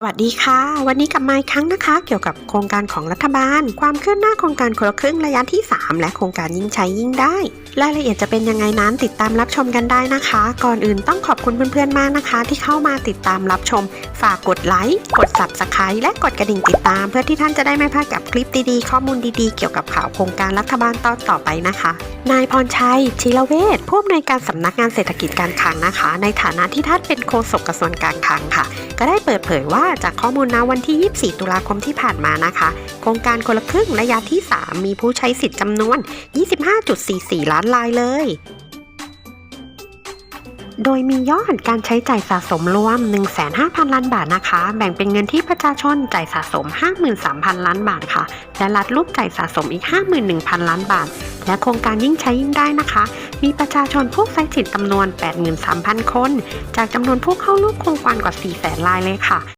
สวัสดีค่ะ วันนี้กลับมาอีกครั้งนะคะ เกี่ยวกับโครงการของรัฐบาล ความคืบหน้าโครงการคนละครึ่งระยะที่ 3 และโครงการยิ่งใช้ยิ่งได้ รายละเอียดจะเป็นยังไงนั้นติดตามรับชมกันได้นะคะ ก่อนอื่นต้องขอบคุณเพื่อนๆมากนะคะ ที่เข้ามาติดตามรับชม ฝากกดไลค์กด subscribe และกดกระดิ่งติดตาม เพื่อที่ท่านจะได้ไม่พลาดกับคลิปดีๆข้อมูลดีๆเกี่ยวกับข่าวโครงการรัฐบาลตอนต่อไปนะคะ นายพรชัยชิลเวชผู้อำนวยการสำนักงานเศรษฐกิจการคลังนะคะ ในฐานะที่ท่านเป็นโฆษกกระทรวงการคลังค่ะ ก็ได้เปิดเผยว่าจากข้อมูลณวันที่ 24 ตุลาคมที่ผ่านมานะคะ โครงการคนละครึ่งระยะที่ 3 มีผู้ใช้สิทธิ์จำนวน 25.44 ล้านรายเลย โดยมียอดการใช้จ่ายสะสมรวม 15,000 ล้านบาทนะคะ แบ่งเป็นเงินที่ประชาชนจ่ายสะสม 53,000 ล้านบาทค่ะ และรัฐรูปจ่ายสะสมอีก 51,000 ล้านบาท และโครงการยิ่งใช้ยิ่งได้นะคะมีประชาชนผู้ใช้สิทธิ์จำนวน 83,000 คน จากจำนวนผู้เข้าร่วมโครงการกว่า400,000รายเลยค่ะ